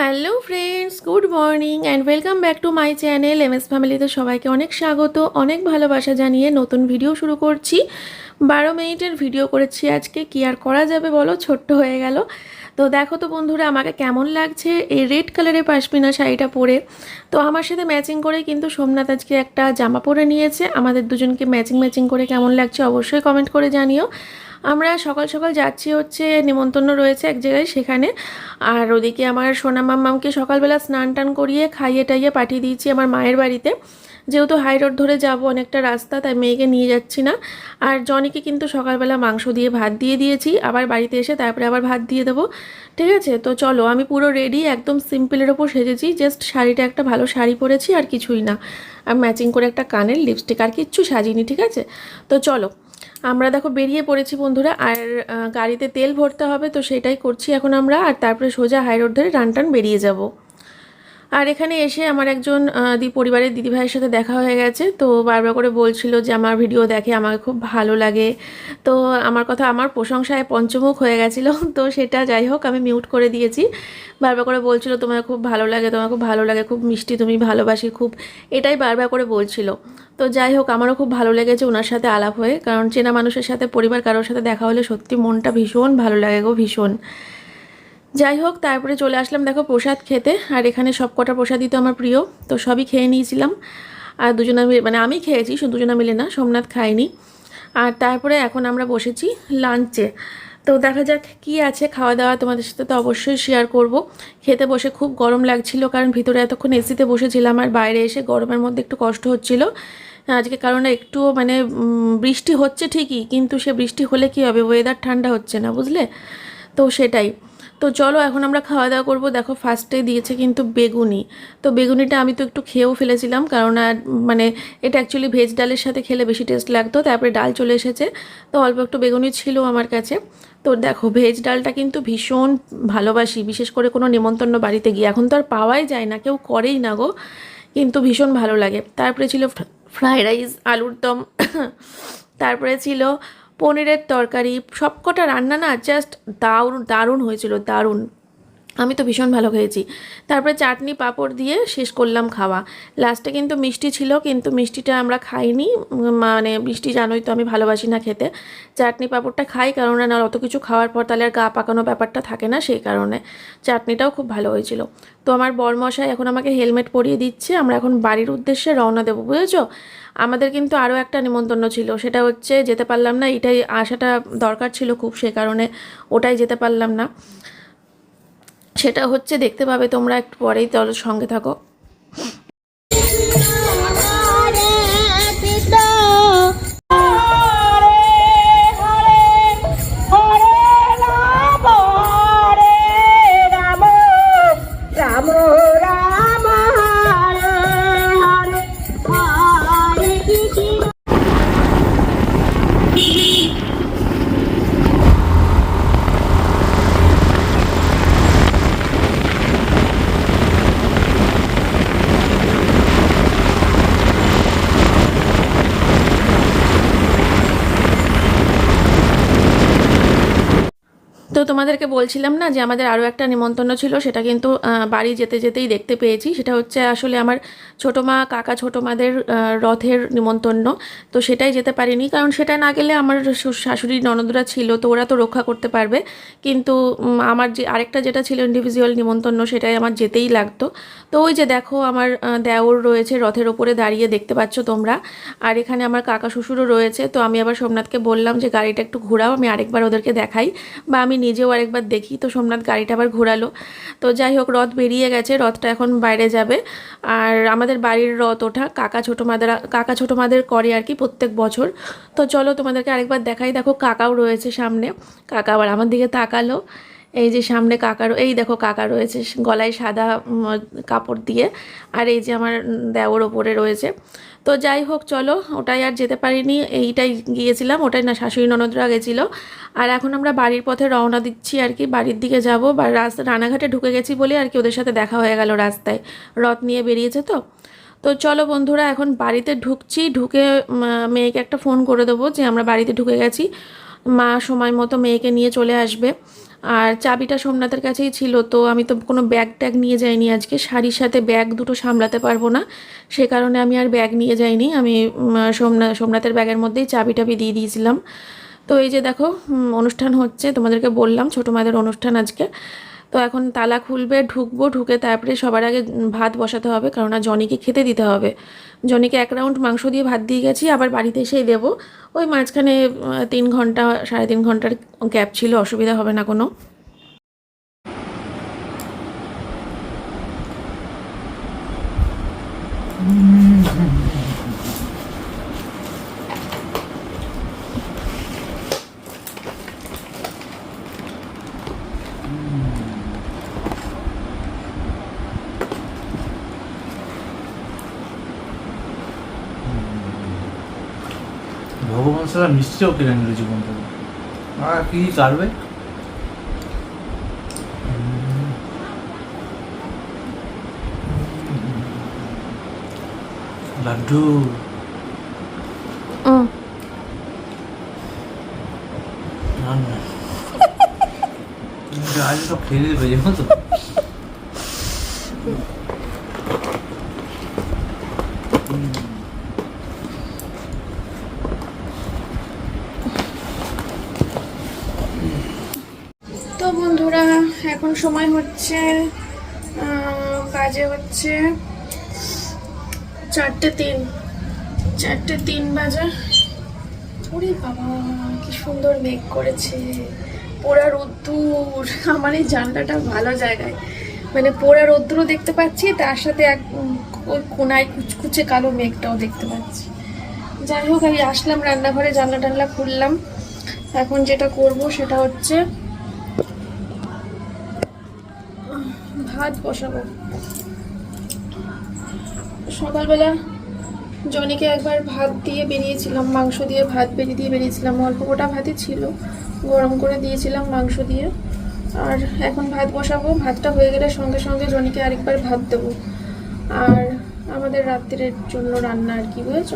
Hello friends good morning and welcome back to my channel M S ফ্যামিলিতে সবাইকে অনেক স্বাগত, অনেক ভালোবাসা জানিয়ে নতুন ভিডিও শুরু করছি। বারো মিনিটের ভিডিও করেছি আজকে। কি আর করা যাবে বলো? ছোট্ট হয়ে গেল। তো দেখো তো বন্ধুরা, আমাকে কেমন লাগছে? এই রেড কালারের পাশমিনা শাড়িটা পরে। তো আমার সাথে ম্যাচিং করে কিন্তু সোমনাথ আজকে একটা জামা পরে নিয়েছে। আমাদের দুজনকে ম্যাচিং ম্যাচিং করে কেমন লাগছে অবশ্যই কমেন্ট করে জানিও। আমরা সকাল সকাল যাচ্ছি হচ্ছে, নিমন্ত্রণ রয়েছে এক জায়গায় সেখানে। আর ওদিকে আমার সোনা মাম্মামকে সকালবেলা স্নান টান করিয়ে খাইয়ে টাইয়ে পাঠিয়ে দিয়েছি আমার মায়ের বাড়িতে। যেহেতু হাই রোড ধরে যাব অনেকটা রাস্তা, তাই মেয়েকে নিয়ে যাচ্ছি না। আর জনিকে কিন্তু সকালবেলা মাংস দিয়ে ভাত দিয়ে দিয়েছি। আবার বাড়িতে এসে তারপরে আবার ভাত দিয়ে দেবো। ঠিক আছে? তো চলো, আমি পুরো রেডি একদম সিম্পলের ওপর সেজেছি। জাস্ট শাড়িটা একটা ভালো শাড়ি পরেছি আর কিছুই না। আর ম্যাচিং করে একটা কানের লিপস্টিক আর কিচ্ছু সাজিনি, ঠিক আছে? তো চলো আমরা দেখো বেরিয়ে পড়েছি বন্ধুরা, আর গাড়িতে তেল ভরতে হবে তো সেটাই করছি এখন আমরা, আর তারপরে সোজা হাই রোড ধরে টান টান বেরিয়ে যাব। আর এখানে এসে আমার একজন দি, পরিবারের দিদিভাইয়ের সাথে দেখা হয়ে গেছে। তো বারবার করে বলছিল যে, আমার ভিডিও দেখে আমাকে খুব ভালো লাগে। তো আমার কথা, আমার প্রশংসায় পঞ্চমুখ হয়ে গেছিল। তো সেটা যাই হোক, আমি মিউট করে দিয়েছি। বারবার করে বলছিল তোমার খুব ভালো লাগে তোমার খুব ভালো লাগে, খুব মিষ্টি, তুমি ভালোবাসি, খুব এটাই বারবার করে বলছিল। তো যাই হোক, আমারও খুব ভালো লেগেছে ওনার সাথে আলাপ হয়ে। কারণ চেনা মানুষের সাথে, পরিবার কারোর সাথে দেখা হলে সত্যি মনটা ভীষণ ভালো লাগে গো, ভীষণ। যাই হোক, তারপরে চলে আসলাম দেখো প্রসাদ খেতে, আর এখানে সব কটা প্রসাদই তো আমার প্রিয়, তো সবই খেয়ে নিয়েছিলাম। আর দুজনে মিলে মানে আমি খেয়েছি, শুধু দুজনে মিলে না, সোমনাথ খায়নি। আর তারপরে এখন আমরা বসেছি লাঞ্চে। তো দেখা যাক কি আছে খাওয়া দাওয়া তোমাদের সাথে তো অবশ্যই শেয়ার করব। খেতে বসে খুব গরম লাগছিল, কারণ ভিতরে এতক্ষণ এসিতে বসেছিলাম, আর বাইরে এসে গরমের মধ্যে একটু কষ্ট হচ্ছিল। আজকে কারণ একটু মানে বৃষ্টি হচ্ছে ঠিকই, কিন্তু সে বৃষ্টি হলে কি হবে? ওয়েদার ঠান্ডা হচ্ছে না, বুঝলে? তো সেটাই। তো চলো এখন আমরা খাওয়া দাওয়া করব। দেখো ফার্স্টে দিয়েছে কিন্তু বেগুনি। তো বেগুনিটা আমি তো একটু খেয়েও ফেলেছিলাম, কারণ আর মানে এটা অ্যাকচুয়ালি ভেজ ডালের সাথে খেলে বেশি টেস্ট লাগতো, তারপরে ডাল চলে এসেছে। তো অল্প একটু বেগুনি ছিল আমার কাছে। তো দেখো ভেজ ডালটা কিন্তু ভীষণ ভালোবাসি, বিশেষ করে কোনো নিমন্ত্রণ বাড়িতে গিয়ে। এখন তো আর পাওয়াই যায় না, কেউ করেই না গো, কিন্তু ভীষণ ভালো লাগে। তারপরে ছিল ফ্রাইড রাইস আলুর দম। তারপরে ছিল পনিরের তরকারি সবকটা রান্না না জাস্ট দারুণ দারুণ হয়েছিল দারুণ। আমি তো ভীষণ ভালো খেয়েছি। তারপরে চাটনি পাঁপড় দিয়ে শেষ করলাম খাওয়া। লাস্টে কিন্তু মিষ্টি ছিল, কিন্তু মিষ্টিটা আমরা খাইনি। মানে মিষ্টি জানোই তো আমি ভালোবাসি না খেতে। চাটনি পাঁপড়টা খাই, কারণ না অত কিছু খাওয়ার পর তাহলে আর গা পাকানো ব্যাপারটা থাকে না সেই কারণে। চাটনিটাও খুব ভালো হয়েছিল। তো আমার বরমশাই এখন আমাকে হেলমেট পরিয়ে দিচ্ছে। আমরা এখন বাড়ির উদ্দেশ্যে রওনা দেবো, বুঝেছ? আমাদের কিন্তু আরও একটা নিমন্ত্রণ ছিল, সেটা হচ্ছে যেতে পারলাম না, এটাই আসাটা দরকার ছিল খুব সে কারণে, ওটাই যেতে পারলাম না। সেটা হচ্ছে দেখতে পাবে তোমরা একটু পরেই তাহলে সঙ্গে থাকো। তো তোমাদেরকে বলছিলাম না যে আমাদের আরও একটা নিমন্ত্রণ ছিল, সেটা কিন্তু বাড়ি যেতে যেতেই দেখতে পেয়েছি। সেটা হচ্ছে আসলে আমার ছোটো মা, কাকা ছোটো মাদের রথের নিমন্ত্রণ। তো সেটাই যেতে পারিনি, কারণ সেটা না গেলে আমার শাশুড়ি, ননদরা ছিল, তো ওরা তো রক্ষা করতে পারবে। কিন্তু আমার যে আরেকটা যেটা ছিল ইন্ডিভিজুয়াল নিমন্ত্রণ, সেটাই আমার যেতেই লাগতো। তো ওই যে দেখো, আমার দেওর রয়েছে রথের ওপরে দাঁড়িয়ে দেখতে পাচ্ছ তোমরা। আর এখানে আমার কাকা শ্বশুরও রয়েছে। তো আমি আবার সোমনাথকে বললাম যে, গাড়িটা একটু ঘোরাও, আমি আরেকবার ওদেরকে দেখাই। বা আমি নিজেও আরেকবার দেখি। তো সোমনাথ গাড়িটা আবার ঘোরালো। তো যাই হোক, রথ বেরিয়ে গেছে, রথটা এখন বাইরে যাবে। আর আমাদের বাড়ির রথ ওঠা কাকা ছোটো মাদের, কাকা ছোটো মাদের করে আর কি প্রত্যেক বছর। তো চলো তোমাদেরকে আরেকবার দেখাই। দেখো কাকাও রয়েছে সামনে। কাকা আবার আমার দিকে তাকালো। এই যে সামনে কাকার এই দেখো কাকা রয়েছে গলায় সাদা কাপড় দিয়ে, আর এই যে আমার দেওর ওপরে রয়েছে। তো যাই হোক, চলো, ওটাই আর যেতে পারিনি, এইটাই গিয়েছিলাম, ওটাই না, শাশুড়ি ননদরা গেছিল। আর এখন আমরা বাড়ির পথে রওনা দিচ্ছি আর কি, বাড়ির দিকে যাব, বা রাস্তা রানাঘাটে ঢুকে গেছি বলে আর কি ওদের সাথে দেখা হয়ে গেল রাস্তায়, রথ নিয়ে বেরিয়েছে তো। তো চলো বন্ধুরা, এখন বাড়িতে ঢুকছি, ঢুকে মেয়েকে একটা ফোন করে দেবো যে আমরা বাড়িতে ঢুকে গেছি, মা সময় মতো মেয়েকে নিয়ে চলে আসবে। আর চাবিটা সোমনাথের কাছেই ছিল, তো আমি তো কোনো ব্যাগ ট্যাগ নিয়ে যাইনি আজকে। শাড়ির সাথে ব্যাগ দুটো সামলাতে পারব না, সে কারণে আমি আর ব্যাগ নিয়ে যাইনি। আমি সোমনাথ সোমনাথের ব্যাগের মধ্যেই চাবি টাবি দিয়ে দিয়েছিলাম। তো এই যে দেখো অনুষ্ঠান হচ্ছে, তোমাদেরকে বললাম, ছোটো মাদের অনুষ্ঠান আজকে। তো এখন তালা খুলবে, ঢুকবো, ঢুকে তারপরে সবার আগে ভাত বসাতে হবে কারণ আর জনিকে খেতে দিতে হবে। জনিকে এক রাউন্ড মাংস দিয়ে ভাত দিয়ে গেছি, আবার বাড়িতে এসেই দেবো। ওই মাঝখানে তিন ঘণ্টা, সাড়ে তিন ঘণ্টার গ্যাপ ছিল, অসুবিধা হবে না কোনো। ভগবান সারা মিষ্টিও কেড়ে নিল জীবন থেকে আর কি কাটবে লাড্ডু। আজ সব খেয়ে দেবে জানো তো তো বন্ধুরা এখন সময় হচ্ছে বাজে হচ্ছে চারটে তিন চারটে তিন বাজে। ওরে বাবা, কি সুন্দর মেঘ করেছে। পোড়া রোদ্দুর, আমার এই জানলাটা ভালো জায়গায়। মানে পোড়া রোদ্দুরও দেখতে পাচ্ছি, তার সাথে এক ওই কোনায় কুচকুচে কালো মেঘটাও দেখতে পাচ্ছি। যাই হোক, আমি আসলাম রান্নাঘরে, জানলা টানলা খুললাম। এখন যেটা করব সেটা হচ্ছে ভাত বসাবো। সকালবেলা জনিকে একবার ভাত দিয়ে বেরিয়েছিলাম, মাংস দিয়ে ভাত বেরিয়ে দিয়ে বেরিয়েছিলাম। অল্প গোটা ভাতই ছিল, গরম করে দিয়েছিলাম মাংস দিয়ে। আর এখন ভাত বসাবো, ভাতটা হয়ে গেলে সঙ্গে সঙ্গে জনিকে আরেকবার ভাত দেবো। আর আমাদের রাত্রের জন্য রান্না আর কি, বুঝেছ?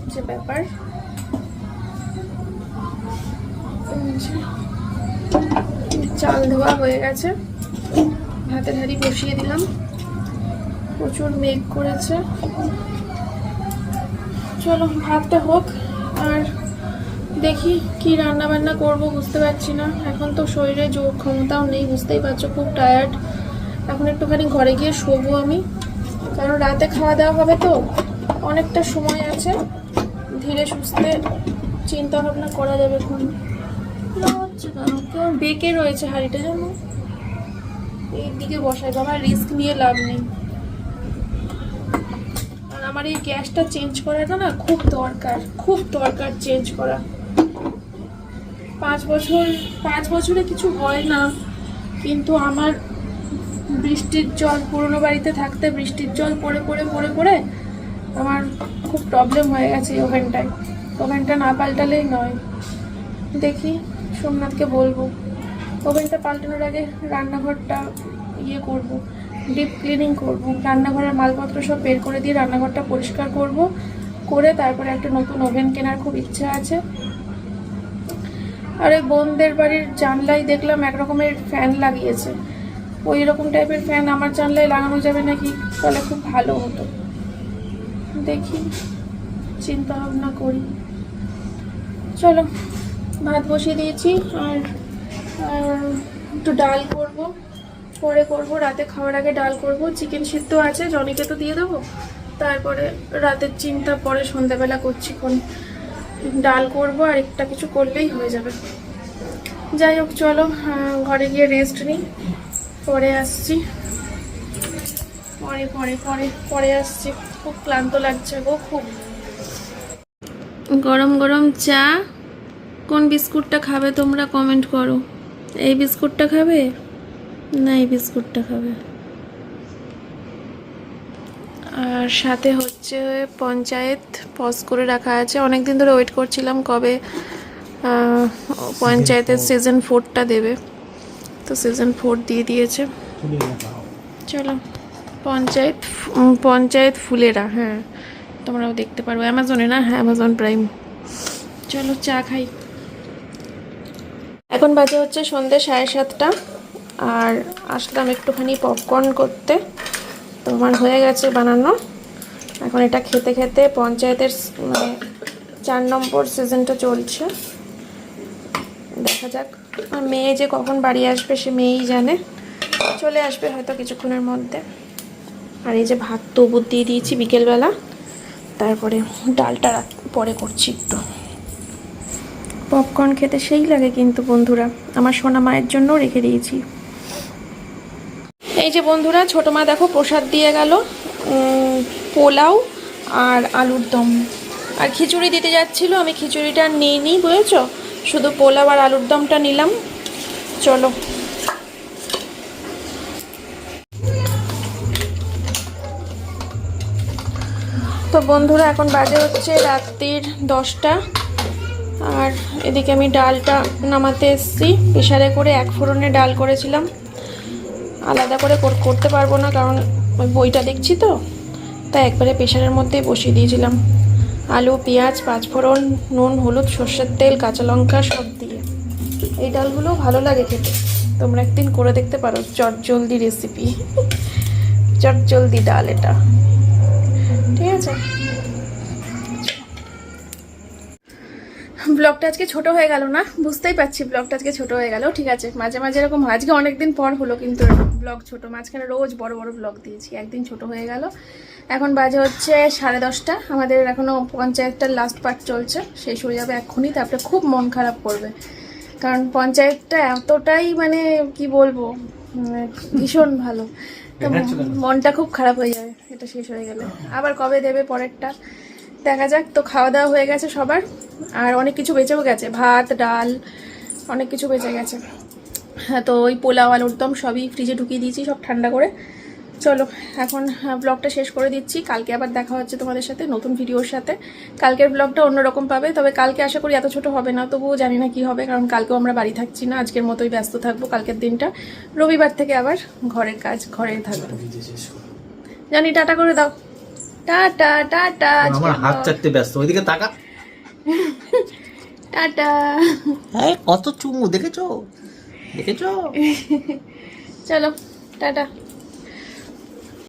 হচ্ছে ব্যাপার। যে চাল ধোয়া হয়ে গেছে। ভাতের হাঁড়ি বসিয়ে দিলাম। প্রচুর মেঘ করেছে। চলো, ভাতটা হোক। আর দেখি কি রান্না বান্না করব, বুঝতে পারছি না। এখন তো শরীরে জোর ক্ষমতাও নেই, বুঝতেই পারছ, খুব টায়ার্ড এখন একটুখানি ঘরে গিয়ে শোবো আমি। কারণ রাতে খাওয়া দাওয়া হবে তো, অনেকটা সময় আছে। ধীরে সুস্থে চিন্তা ভাবনা করা যাবে এখন। হচ্ছে কেন কেমন বেঁকে রয়েছে হাঁড়িটা, জানো? এই দিকে বসাই আমার রিস্ক নিয়ে লাভ নেই। আর আমার এই গ্যাসটা চেঞ্জ করাটা না খুব দরকার খুব দরকার চেঞ্জ করা। পাঁচ বছর, পাঁচ বছরে কিছু হয় না, কিন্তু আমার বৃষ্টির জল, পুরনো বাড়িতে থাকতে বৃষ্টির জল পড়ে পড়ে পড়ে পড়ে আমার খুব প্রবলেম হয়ে গেছে ওভেনটায়। ওভেনটা না পাল্টালেই নয়। দেখি। সোমনাথকে বলব। ওভেনটা পাল্টানোর আগে রান্নাঘরটা ইয়ে করব ডিপ ক্লিনিং করব। রান্নাঘরের মালপত্র সব বের করে দিয়ে রান্নাঘরটা পরিষ্কার করব, করে তারপরে একটা নতুন ওভেন কেনার খুব ইচ্ছা আছে। আর ওই বোনদের বাড়ির জানলায় দেখলাম এক রকমের ফ্যান লাগিয়েছে। ওই রকম টাইপের ফ্যান আমার জানলায় লাগানো যাবে নাকি? তাহলে খুব ভালো হতো। দেখি চিন্তা ভাবনা করি। চলো ভাত বসিয়ে দিয়েছি আর একটু ডাল করব। পরে করব, রাতে খাওয়ার আগে ডাল করব। চিকেন সিদ্ধ আছে, জনিকে তো দিয়ে দেবো। তারপরে রাতের চিন্তা, পরে সন্ধ্যাবেলা করছি কোন ডাল করব, আর একটা কিছু করলেই হয়ে যাবে। যাই হোক, চলো ঘরে গিয়ে রেস্ট নিই। পরে আসছি। পরে পরে পরে পরে আসছি। খুব ক্লান্ত লাগছে গো, খুব। গরম গরম চা। কোন বিস্কুটটা খাবে তোমরা কমেন্ট করো। এই বিস্কুটটা খাবে? না এই বিস্কুটটা খাবে। আর সাথে হচ্ছে পঞ্চায়েত পজ করে রাখা আছে। অনেক দিন ধরে ওয়েট করছিলাম কবে পঞ্চায়েতের সিজন ফোরটা দেবে। তো সিজন ফোর দিয়ে দিয়েছে। চলো পঞ্চায়েত পঞ্চায়েত ফুলেরা হ্যাঁ। তোমরাও দেখতে পারো অ্যামাজনে না? হ্যাঁ অ্যামাজন প্রাইম চলো চা খাই। এখন বাজে হচ্ছে সন্ধ্যে সাড়ে সাতটা। আর আসলাম একটুখানি পপকর্ন করতে। তো আমার হয়ে গেছে বানানো। এখন এটা খেতে খেতে পঞ্চায়েতের মানে চার নম্বর সিজনটা চলছে। দেখা যাক। মেয়ে যে কখন বাড়ি আসবে সে মেয়েই জানে। চলে আসবে হয়তো কিছুক্ষণের মধ্যে। আর এই যে ভাত তবু দিয়ে দিয়েছি বিকেলবেলা। তারপরে ডালটা পরে করছি একটু। পপকর্ন খেতে সেই লাগে কিন্তু বন্ধুরা। আমার সোনা মায়ের জন্য রেখে দিয়েছি। এই যে বন্ধুরা, ছোটো মা দেখো প্রসাদ দিয়ে গেল পোলাও আর আলুর দম। আর খিচুড়ি দিতে যাচ্ছিল, আমি খিচুড়িটা নিই, বুঝেছ? শুধু পোলাও আর আলুর দমটা নিলাম। চলো। তো বন্ধুরা, এখন বাজে হচ্ছে রাত্রির দশটা। আর এদিকে আমি ডালটা নামাতে এসেছি। প্রেশারে করে এক ফোড়নে ডাল করেছিলাম। আলাদা করে করতে পারব না, কারণ বইটা দেখছি তো, তাই একবারে প্রেশারের মধ্যেই বসিয়ে দিয়েছিলাম। আলু, পেঁয়াজ পাঁচফোড়ন নুন, হলুদ, সর্ষের তেল, কাঁচা লঙ্কা সব দিয়ে। এই ডালগুলো ভালো লাগে খেতে। তোমরা একদিন করে দেখতে পারো চট জলদি রেসিপি চট জলদি ডাল এটা। ঠিক আছে? ব্লগটা আজকে ছোট হয়ে গেল না? বুঝতেই পারছি ব্লগটা আজকে ছোট হয়ে গেল। ঠিক আছে মাঝে মাঝে এরকম। আজকে অনেকদিন পর হলো কিন্তু ব্লগ ছোট। মাঝখানে রোজ বড় বড় ব্লগ দিয়েছি। একদিন ছোট হয়ে গেল। এখন বাজে হচ্ছে সাড়ে দশটা। আমাদের এখনও পঞ্চায়েতটার লাস্ট পার্ট চলছে। শেষ হয়ে যাবে এক্ষুনি তারপরে খুব মন খারাপ করবে। কারণ পঞ্চায়েতটা এতটাই মানে কি বলব? ভীষণ ভালো। মনটা খুব খারাপ হয়ে যাবে। এটা শেষ হয়ে গেলে। আবার কবে দেবে পরেরটা? দেখা যাক তো খাওয়া দাওয়া হয়ে গেছে সবার। আর অনেক কিছু বেঁচেও গেছে। ভাত ডাল অনেক কিছু বেঁচে গেছে। হ্যাঁ তো ওই পোলাও আলুর দম সবই ফ্রিজে ঢুকিয়ে দিয়েছি সব ঠান্ডা করে। চলো এখন ব্লগটা শেষ করে দিচ্ছি। কালকে আবার দেখা হচ্ছে তোমাদের সাথে নতুন ভিডিওর সাথে। কালকের ব্লগটা অন্যরকম পাবে তবে কালকে আশা করি এত ছোট হবে না তবুও জানি না কি হবে কারণ কালকেও আমরা বাড়ি থাকছি না আজকের মতোই ব্যস্ত থাকব কালকের দিনটা। রবিবার থেকে আবার ঘরের কাজ ঘরে থাকব। জানি টাটা করে দাও। টাটা টাটা আমার হাত চাটতে ব্যস্ত ওইদিকে তাকা। টাটা। এই কত চুমু দেখেছ? দেখেছ? চলো টাটা।